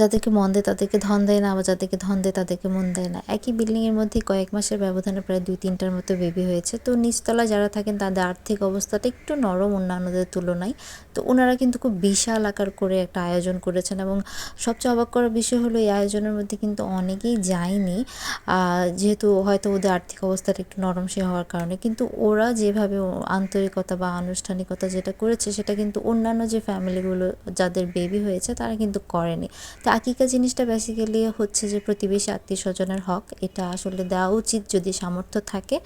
যাদেরকে মন দেয় তাদেরকে ধন দেয় না, আবার যাদেরকে ধন দেয় তাদেরকে মন দেয় না। একই বিল্ডিংয়ের মধ্যে কয়েক মাসের ব্যবধানে প্রায় দুই তিনটার মতো বেবি হয়েছে। তো নিচতলা যারা থাকেন তাদের আর্থিক অবস্থাটা একটু নরম অন্যান্যদের তুলনায়। তো ওনারা কিন্তু খুব বিশাল আকার করে একটা আয়োজন করেছেন এবং সবচেয়ে অবাক করার বিষয় হলো এই আয়োজনের মধ্যে কিন্তু অনেকেই যায়নি। যেহেতু হয়তো ওদের আর্থিক অবস্থাটা একটু নরম সে হওয়ার কারণে। কিন্তু ওরা যেভাবে আন্তরিকতা বা আনুষ্ঠানিকতা যেটা করেছে সেটা কিন্তু অন্যান্য যে ফ্যামিলিগুলো যাদের বেবি হয়েছে তারা কিন্তু করেনি। তো আকিকা জিনিসটা বেসিক্যালি হচ্ছে যে প্রতিবেশী আত্মীয় স্বজনের হক। এটা আসলে দেওয়া উচিত যদি সামর্থ্য থাকে।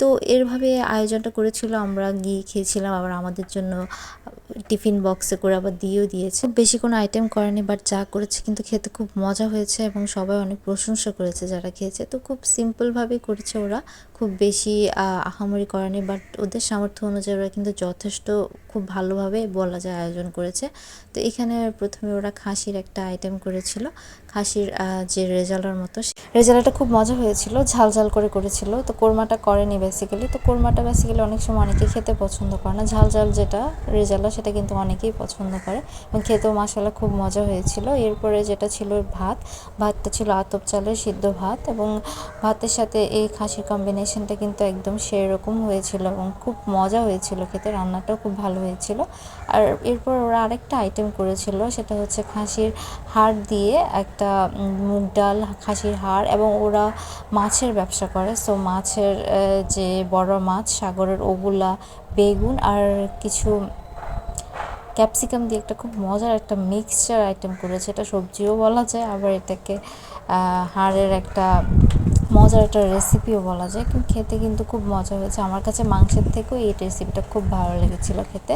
তো এরভাবে আয়োজনটা করেছিল, আমরা গিয়ে খেয়েছিলাম, আবার আমাদের জন্য টিফিন বক্সে করে আবার দিয়েও দিয়েছে। বেশি কোনো আইটেম করেনি বাট যা করেছে কিন্তু খেতে খুব মজা হয়েছে এবং সবাই অনেক প্রশংসা করেছে যারা খেয়েছে। তো খুব সিম্পলভাবেই করেছে ওরা। খুব বেশি আহামরি করেনি বাট ওদের সামর্থ্য অনুযায়ী ওরা কিন্তু যথেষ্ট খুব ভালোভাবে বলা যায় আয়োজন করেছে। তো এখানে প্রথমে ওরা খাসির একটা আইটেম করেছিল, খাসির যে রেজালার মতো রেজালাটা খুব মজা হয়েছিল, ঝাল ঝাল করে করেছিল। তো কোরমাটা করেনি বেসিক্যালি তো কোরমাটা বেসিক্যালি অনেক সময় অনেকেই খেতে পছন্দ করে না। ঝাল ঝাল যেটা রেজালা, সেটা কিন্তু অনেকেই পছন্দ করে। এবং খেতেও মশালা খুব মজা হয়েছিল। এরপরে যেটা ছিল ভাত, ভাতটা ছিল আতপ চালের সিদ্ধ ভাত এবং ভাতের সাথে এই খাসির কম্বিনেশনটা কিন্তু একদম সেরকম হয়েছিল এবং খুব মজা হয়েছিল খেতে, রান্নাটাও খুব ভালো হয়েছিল। আর এরপর ওরা আরেকটা আইটেম করেছিল, সেটা হচ্ছে খাসির হাড় দিয়ে একটা মুগ ডাল, খাসির হাড় এবং ওরা মাছের ব্যবসা করে। সো মাছের যে বড় মাছ, সাগরের ওগুলা, বেগুন আর কিছু ক্যাপসিকাম দিয়ে একটা খুব মজার একটা মিক্সচার আইটেম করেছে। এটা সবজিও বলা যায়, আবার এটাকে হাড়ের একটা মজার একটা রেসিপিও বলা যায়। কিন্তু খেতে কিন্তু খুব মজা হয়েছে। আমার কাছে মাংসের থেকেও এই রেসিপিটা খুব ভালো লেগেছিল খেতে।